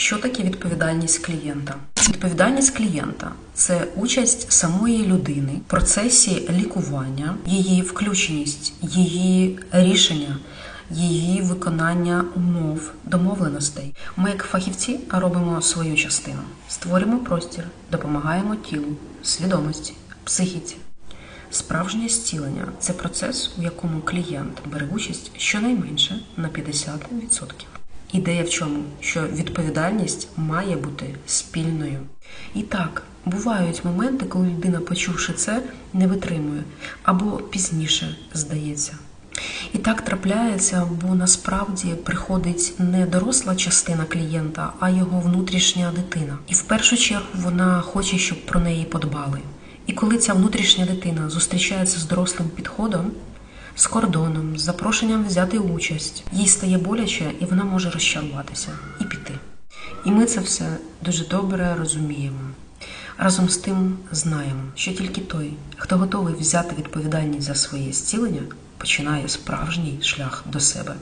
Що таке відповідальність клієнта? Відповідальність клієнта це участь самої людини в процесі лікування, її включеність, її рішення, її виконання умов, домовленостей. Ми, як фахівці, робимо свою частину, створюємо простір, допомагаємо тілу, свідомості, психіці. Справжнє зцілення це процес, у якому клієнт бере участь щонайменше на 50%. Ідея в чому? Що відповідальність має бути спільною. І так, бувають моменти, коли людина, почувши це, не витримує або пізніше здається. І так трапляється, бо насправді приходить не доросла частина клієнта, а його внутрішня дитина. І в першу чергу вона хоче, щоб про неї подбали. І коли ця внутрішня дитина зустрічається з дорослим підходом, з кордоном, з запрошенням взяти участь, їй стає боляче, і вона може розчаруватися і піти. І ми це все дуже добре розуміємо. Разом з тим знаємо, що тільки той, хто готовий взяти відповідальність за своє зцілення, починає справжній шлях до себе.